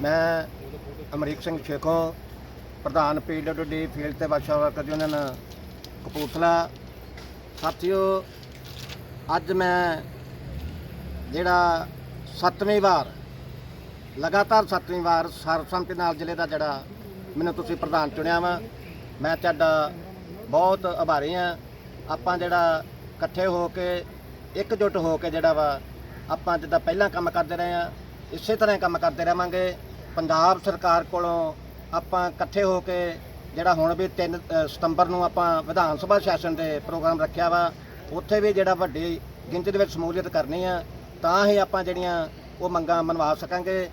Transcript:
ਮੈਂ ਅਮਰੀਕ ਸਿੰਘ ਸ਼ੇਖੋਂ ਪ੍ਰਧਾਨ PWD field ਤੇ ਵਾਸ਼ਾ ਵਰਕਰ ਯੂਨੀਅਨ ਕਪੂਰਥਲਾ। ਸਾਥੀਓ, ਅੱਜ ਮੈਂ ਜਿਹੜਾ ਸੱਤਵੀਂ ਵਾਰ, ਲਗਾਤਾਰ ਸੱਤਵੀਂ ਵਾਰ ਸਰਬਸੰਮਤੀ ਨਾਲ ਜ਼ਿਲ੍ਹੇ ਦਾ ਜਿਹੜਾ ਮੈਨੂੰ ਤੁਸੀਂ ਪ੍ਰਧਾਨ ਚੁਣਿਆ ਵਾ, ਮੈਂ ਤੁਹਾਡਾ ਬਹੁਤ ਆਭਾਰੀ ਆ। ਆਪਾਂ ਜਿਹੜਾ ਇਕੱਠੇ ਹੋ ਕੇ ਇਕਜੁੱਟ ਹੋ ਕੇ ਜਿਹੜਾ ਵਾ, ਆਪਾਂ ਜਿੱਦਾਂ ਪਹਿਲਾਂ ਕੰਮ ਕਰਦੇ ਰਹੇ ਆ ਇਸੇ ਤਰ੍ਹਾਂ ਕੰਮ ਕਰਦੇ ਰਹਾਂਗੇ। ਪੰਜਾਬ ਸਰਕਾਰ ਕੋਲੋਂ ਆਪਾਂ ਇਕੱਠੇ ਹੋ ਕੇ ਜਿਹੜਾ ਹੁਣ ਵੀ 3 ਸਤੰਬਰ ਨੂੰ ਆਪਾਂ ਵਿਧਾਨ ਸਭਾ ਸੈਸ਼ਨ ਦੇ ਪ੍ਰੋਗਰਾਮ ਰੱਖਿਆ ਵਾ, ਉੱਥੇ ਵੀ ਜਿਹੜਾ ਵੱਡੀ ਗਿਣਤੀ ਦੇ ਵਿੱਚ ਸ਼ਮੂਲੀਅਤ ਕਰਨੀ ਆ, ਤਾਂ ਹੀ ਆਪਾਂ ਜਿਹੜੀਆਂ ਉਹ ਮੰਗਾਂ ਮਨਵਾ ਸਕਾਂਗੇ।